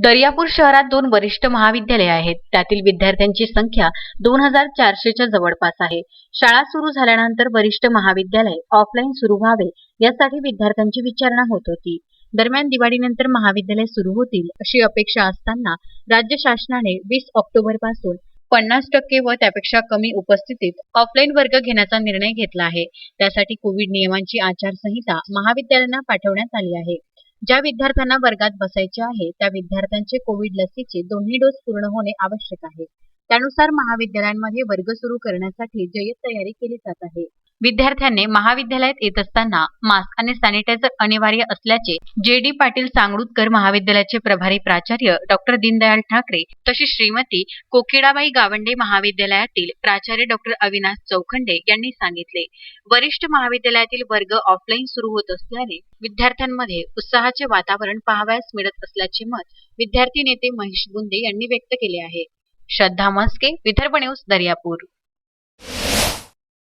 दर्यापूर शहरात दोन वरिष्ठ महाविद्यालये आहेत. त्यातील विद्यार्थ्यांची संख्या दोन हजार चारशेच्या जवळपास आहे. शाळा सुरू झाल्यानंतर वरिष्ठ महाविद्यालय ऑफलाईन सुरू व्हावे यासाठी विद्यार्थ्यांची विचारणा होत होती. दरम्यान दिवाळीनंतर महाविद्यालय सुरू होतील अशी अपेक्षा असताना राज्य शासनाने वीस ऑक्टोबरपासून पन्नास टक्के व त्यापेक्षा कमी उपस्थितीत ऑफलाईन वर्ग घेण्याचा निर्णय घेतला आहे. त्यासाठी कोविड नियमांची आचारसंहिता महाविद्यालयांना पाठवण्यात आली आहे. ज्या विद्यार्थ्यांना वर्गात बसायचे आहे त्या विद्यार्थ्यांचे कोविड लसीचे दोन्ही डोस पूर्ण होणे आवश्यक आहे. त्यानुसार महाविद्यालयांमध्ये वर्ग सुरू करण्यासाठी जय्यत तयारी केली जात आहे. विद्यार्थ्यांनी महाविद्यालयात येत असताना मास्क आणि सॅनिटायझर अनिवार्य असल्याचे जे डी पाटील सांगळूतकर महाविद्यालयाचे प्रभारी प्राचार्य डॉक्टर दीनदयाल ठाकरे तशी श्रीमती कोकिडाबाई गावंडे महाविद्यालयातील प्राचार्य डॉक्टर अविनाश चौखंडे यांनी सांगितले. वरिष्ठ महाविद्यालयातील वर्ग ऑफलाईन सुरू होत असल्याने विद्यार्थ्यांमध्ये उत्साहाचे वातावरण पाहावयास मिळत असल्याचे मत विद्यार्थी नेते महेश बुंदे यांनी व्यक्त केले आहे. श्रद्धा मस्के विदर्भ न्यूज दर्यापूर.